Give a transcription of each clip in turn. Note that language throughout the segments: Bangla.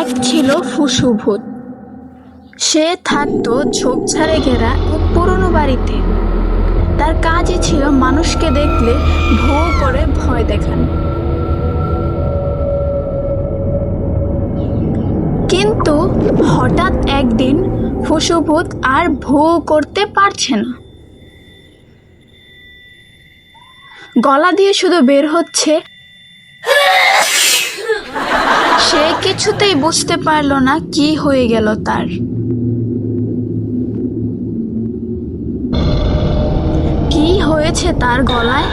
এক ছিল ফুসু ভূত। সে থাকতো ঝোপঝাড়ে ঘেরা এক পুরনো বাড়িতে। তার কাজই ছিল মানুষকে দেখলে ভো করে ভয় দেখানো। কিন্তু হঠাৎ একদিন ফুসুভূত আর ভো করতে পারছে না। গলা দিয়ে শুধু বের হচ্ছে সে কিছুতেই বুঝতে পারল না কি হয়ে গেল তার। কি হয়েছে তার গলায়?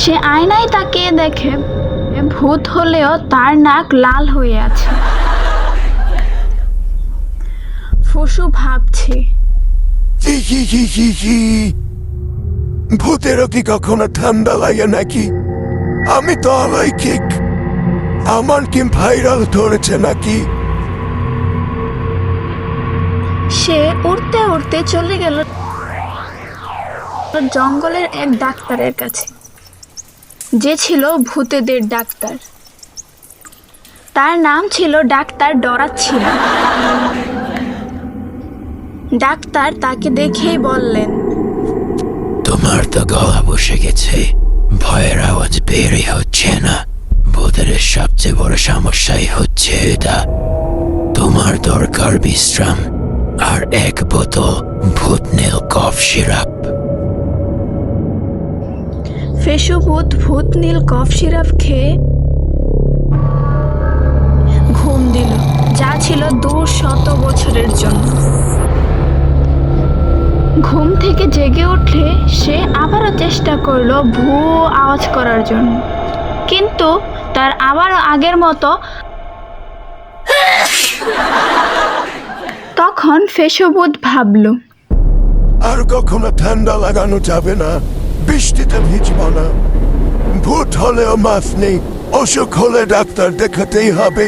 সে আয়নায় তাকিয়ে দেখে ভূত হলেও তার নাক লাল হয়ে আছে। ফুসু ভাবছে। ভূতেরও কি কখনো ঠান্ডা লাগে নাকি? আমি তো অলৌকিক আমার কি ভাইরাল ধরেছে নাকি? সে উড়তে উড়তে চলে গেল জঙ্গলের এক ডাক্তারের কাছে। যে ছিল ভূতেদের ডাক্তার। তার নাম ছিল ডাক্তার ডরাচ্ছিল ডাক্তার তাকে দেখেই বললেন তোমার তো গলা বসে গেছে। ভয়ের আওয়াজ বেরই হচ্ছে না। সবচেয়ে বড় সমস্যাই হচ্ছে এটা। তোমার দরকার বিশ্রাম আর এক বোতল ভূত নীল কফ সিরাপ। ভূত নীল কফ সিরাপ খেয়ে ঘুম দিল, যা ছিল দু শত বছরের জন্য। ঘুম থেকে জেগে উঠলে সে আবারও চেষ্টা করল ভূ আওয়াজ করার জন্য। কিন্তু তার আবার আগের মতো। তখন ফেসবুদ ভাবলো, আর কখনো ঠান্ডা লাগানো যাবে না, বৃষ্টিতে ভিজব না। ভূত হলেও মাছ নেই, অসুখ হলে ডাক্তার দেখাতেই হবে।